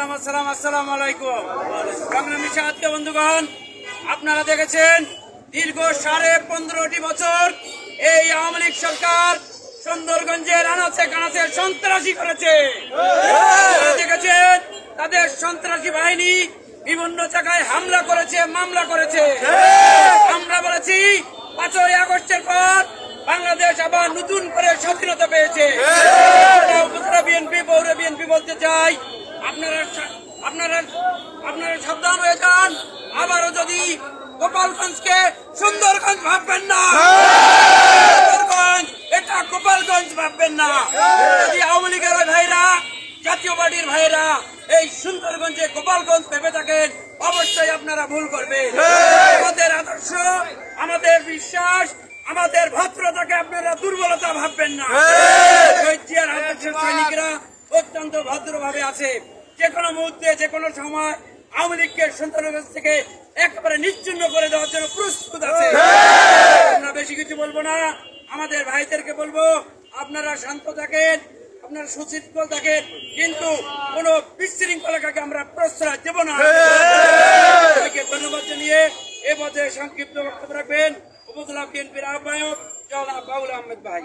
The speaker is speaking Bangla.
সালাম, আসসালাম আসসালাম আলাইকুম। বন্ধুগণ? আপনারা দেখেছেন দীর্ঘ সাড়ে পনেরোটি বছর এই আওয়ামী লীগ সরকার সুন্দরগঞ্জের আনাচে কানাচে সন্ত্রাসী করেছে। দেখেছেন তাদের সন্ত্রাসী বাহিনী বিভিন্ন জায়গায় হামলা করেছে, মামলা করেছে। আমরা বলেছি, পাঁচই আগস্টের পর বাংলাদেশ আবার নতুন করে স্বাধীনতা পেয়েছে আমরা উপজেলা বিএনপি পৌর বিএনপি বলতে চাই আপনারা আপনারা আপনারা সাবধান হয়ে যান। আবারও যদি গোপালগঞ্জকে সুন্দরগঞ্জ ভাববেন না। সুন্দরগঞ্জ এটা গোপালগঞ্জ ভাববেন না। যদি আওয়ামী লীগের ভাইরা জাতীয় পার্টির ভাইরা এই সুন্দরগঞ্জে গোপালগঞ্জ ভেবে থাকেন অবশ্যই আপনারা ভুল করবেন। আমাদের আদর্শ আমাদের বিশ্বাস আমাদের ভদ্রতাকে আপনারা দুর্বলতা ভাববেন না। শহীদ সৈনিকরা অত্যন্ত ভদ্রভাবে আছে যে কোনো মুহূর্তে যে কোনো সময় আওয়ামী লীগকে সুন্দরগঞ্জ থেকে একেবারে নিশ্চিন্ন করে দেওয়ার জন্য প্রস্তুত আছে। আমরা বেশি কিছু বলব না। আমাদের ভাইদেরকে বলব আপনারা শান্ত থাকেন আপনারা সুচিত্র থাকেন কিন্তু কোন বিশৃঙ্খলাকে আমরা প্রশ্রয় দেব না। সবাইকে ধন্যবাদ জানিয়ে এ পর্যায়ে সংক্ষিপ্ত বক্তব্য রাখবেন। উপজেলা বিএনপির আহ্বায়ক জনাব বাবুল আহমেদ ভাই।